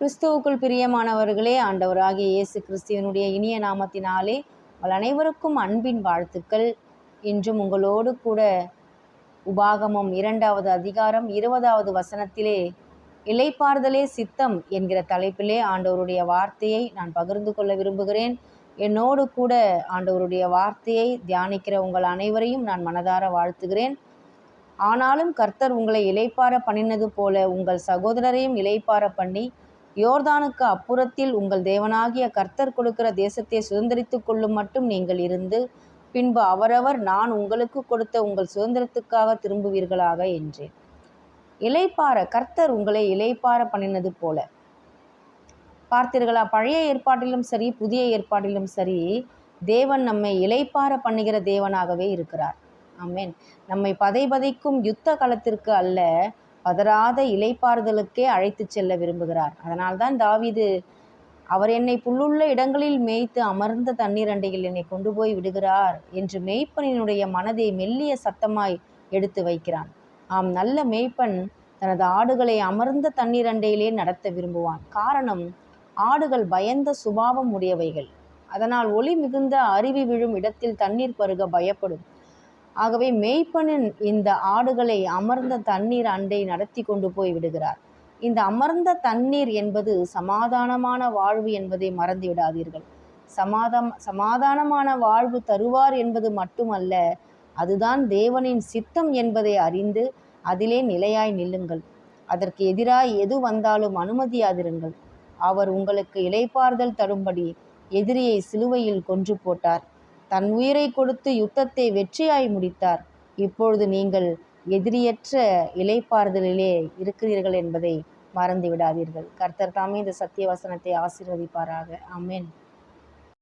கிறிஸ்துவுக்குள் பிரியமானவர்களே ஆண்டவராகிய இயேசு கிறிஸ்துவனுடைய இனிய நாமத்தினாலே உங்கள் அனைவருக்கும் அன்பின் வாழ்த்துக்கள். இன்றும் உங்களோடு கூட உபாகமம் இரண்டாவது அதிகாரம் இருபதாவது வசனத்திலே இலைப்பார்தலே சித்தம் என்கிற தலைப்பிலே ஆண்டவருடைய வார்த்தையை நான் பகிர்ந்து கொள்ள விரும்புகிறேன். என்னோடு கூட ஆண்டவருடைய வார்த்தையை தியானிக்கிற உங்கள் அனைவரையும் நான் மனதார வாழ்த்துகிறேன். ஆனாலும் கர்த்தர் உங்களை இலைப்பார பண்ணினது போல உங்கள் சகோதரரையும் இலைப்பார பண்ணி யோர்தானுக்கு அப்புறத்தில் உங்கள் தேவனாகிய கர்த்தர் கொடுக்கிற தேசத்தை சுதந்திரித்து கொள்ளும் மட்டும் நீங்கள் இருந்து பின்பு அவரவர் நான் உங்களுக்கு கொடுத்த உங்கள் சுதந்திரத்துக்காக திரும்புவீர்களாக என்றேன். இலைப்பார கர்த்தர் உங்களை இலைப்பார பண்ணினது போல. பார்த்தீர்களா பழைய ஏற்பாட்டிலும் சரி புதிய ஏற்பாட்டிலும் சரி தேவன் நம்மை இலைப்பார பண்ணுகிற தேவனாகவே இருக்கிறார். ஆமேன். நம்மை பதை பதைக்கும் யுத்த காலத்திற்கு அல்ல பதறாத இலைப்பாறுதலுக்கே அழைத்து செல்ல விரும்புகிறார். அதனால்தான் தாவிது அவர் என்னை புல்லுள்ள இடங்களில் மேய்த்து அமர்ந்த தண்ணீர் அண்டையில் என்னை கொண்டு போய் விடுகிறார் என்று மேய்ப்பனினுடைய மனதை மெல்லிய சத்தமாய் எடுத்து வைக்கிறான். ஆம் நல்ல மேய்ப்பன் தனது ஆடுகளை அமர்ந்த தண்ணீர் அண்டையிலே நடத்த விரும்புவான். காரணம் ஆடுகள் பயந்த சுபாவம் உடையவைகள். அதனால் ஒளி மிகுந்த அருவி விழும் இடத்தில் தண்ணீர் பருக பயப்படும். ஆகவே மேய்ப்பனின் இந்த ஆடுகளை அமர்ந்த தண்ணீர் அண்டை நடத்தி கொண்டு போய் விடுகிறார். இந்த அமர்ந்த தண்ணீர் என்பது சமாதானமான வாழ்வு என்பதை மறந்து விடாதீர்கள். சமாதம் சமாதானமான வாழ்வு தருவார் என்பது மட்டுமல்ல அதுதான் தேவனின் சித்தம் என்பதை அறிந்து அதிலே நிலையாய் நில்லுங்கள். அதற்கு எதிராய் எது வந்தாலும் அனுமதியாதிருங்கள். அவர் உங்களுக்கு இலைப்பார்தல் தரும்படி எதிரியை சிலுவையில் கொன்று போட்டார். தன் உயிரை கொடுத்து யுத்தத்தை வெற்றியாய் முடித்தார். இப்பொழுது நீங்கள் எதிரியற்ற இலைப்பாறுதலிலே இருக்கிறீர்கள் என்பதை மறந்து விடாதீர்கள் கர்த்தர் தாமே இந்த சத்திய வசனத்தை ஆசீர்வதிப்பாராக. ஆமென்.